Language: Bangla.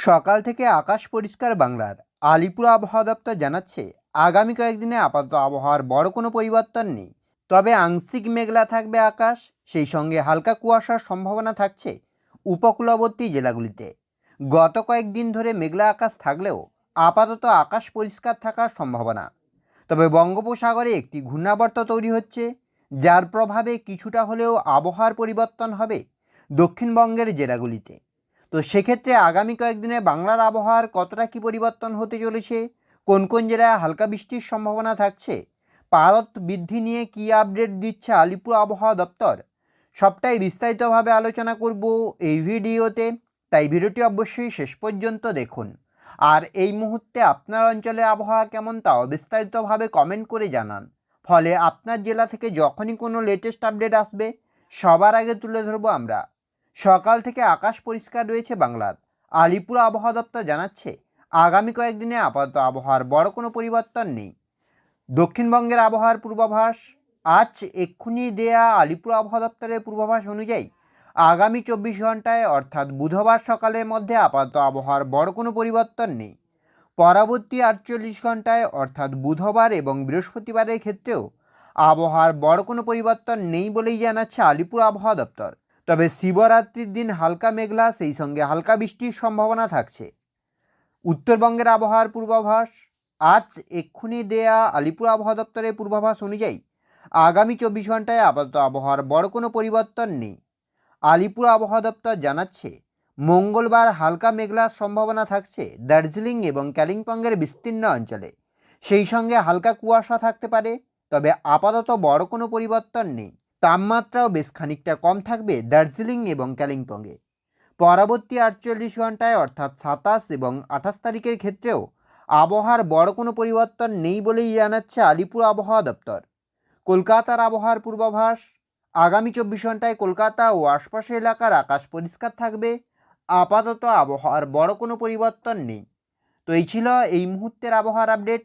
সকাল থেকে আকাশ পরিষ্কার বাংলার। আলিপুর আবহাওয়া দপ্তর জানাচ্ছে, আগামী কয়েকদিনে আপাতত আবহাওয়ার বড় কোনো পরিবর্তন নেই। তবে আংশিক মেঘলা থাকবে আকাশ, সেই সঙ্গে হালকা কুয়াশার সম্ভাবনা থাকছে উপকূলবর্তী জেলাগুলিতে। গত কয়েকদিন ধরে মেঘলা আকাশ থাকলেও আপাতত আকাশ পরিষ্কার থাকার সম্ভাবনা। তবে বঙ্গোপসাগরে একটি ঘূর্ণাবর্ত তৈরি হচ্ছে, যার প্রভাবে কিছুটা হলেও আবহাওয়ার পরিবর্তন হবে দক্ষিণবঙ্গের জেলাগুলিতে। তো সেক্ষেত্রে আগামী কয়েকদিনে বাংলার আবহাওয়ার কতটা কী পরিবর্তন হতে চলেছে? কোন কোন জেলায় হালকা বৃষ্টির সম্ভাবনা থাকছে? পারত বৃদ্ধি নিয়ে কী আপডেট দিচ্ছে আলিপুর আবহাওয়া দপ্তর? সবটাই বিস্তারিতভাবে আলোচনা করব এই ভিডিওতে, তাই ভিডিওটি অবশ্যই শেষ পর্যন্ত দেখুন। আর এই মুহূর্তে আপনার অঞ্চলে আবহাওয়া কেমন তাও বিস্তারিতভাবে কমেন্ট করে জানান। ফলে আপনার জেলা থেকে যখনই কোনো লেটেস্ট আপডেট আসবে, সবার আগে তুলে ধরবো আমরা। সকাল থেকে আকাশ পরিষ্কার রয়েছে বাংলার। আলিপুর আবহাওয়া দপ্তর জানাচ্ছে, আগামী কয়েকদিনে আপাতত আবহাওয়ার বড় কোনো পরিবর্তন নেই। দক্ষিণবঙ্গের আবহাওয়ার পূর্বাভাস, আজ এক্ষুনি দেয়া আলিপুর আবহাওয়া দপ্তরের পূর্বাভাস অনুযায়ী, আগামী চব্বিশ ঘন্টায় অর্থাৎ বুধবার সকালের মধ্যে আপাতত আবহাওয়ার বড় কোনো পরিবর্তন নেই। পরবর্তী আটচল্লিশ ঘন্টায় অর্থাৎ বুধবার এবং বৃহস্পতিবারের ক্ষেত্রেও আবহাওয়ার বড় কোনো পরিবর্তন নেই বলেই জানাচ্ছে আলিপুর আবহাওয়া দপ্তর। তবে শিবরাত্রির দিন হালকা মেঘলা, সেই সঙ্গে হালকা বৃষ্টির সম্ভাবনা থাকছে। উত্তরবঙ্গের আবহাওয়ার পূর্বাভাস, আজ এক্ষুনি দেয়া আলিপুর আবহাওয়া দপ্তরের পূর্বাভাস অনুযায়ী আগামী চব্বিশ ঘন্টায় আপাতত আবহাওয়ার বড় কোনো পরিবর্তন নেই। আলিপুর আবহাওয়া দপ্তর জানাচ্ছে, মঙ্গলবার হালকা মেঘলার সম্ভাবনা থাকছে দার্জিলিং এবং কালিম্পংয়ের বিস্তীর্ণ অঞ্চলে। সেই সঙ্গে হালকা কুয়াশা থাকতে পারে, তবে আপাতত বড় কোনো পরিবর্তন নেই। তাপমাত্রাও বেশ খানিকটা কম থাকবে দার্জিলিং এবং কালিম্পংয়ে। পরবর্তী আটচল্লিশ ঘন্টায় অর্থাৎ সাতাশ এবং আঠাশ তারিখের ক্ষেত্রেও আবহাওয়ার বড় কোনো পরিবর্তন নেই বলেই জানাচ্ছে আলিপুর আবহাওয়া দপ্তর। কলকাতার আবহাওয়ার পূর্বাভাস, আগামী চব্বিশ ঘন্টায় কলকাতা ও আশপাশের এলাকার আকাশ পরিষ্কার থাকবে, আপাতত আবহাওয়ার বড় কোনো পরিবর্তন নেই। তো এই ছিল এই মুহূর্তের আবহাওয়ার আপডেট।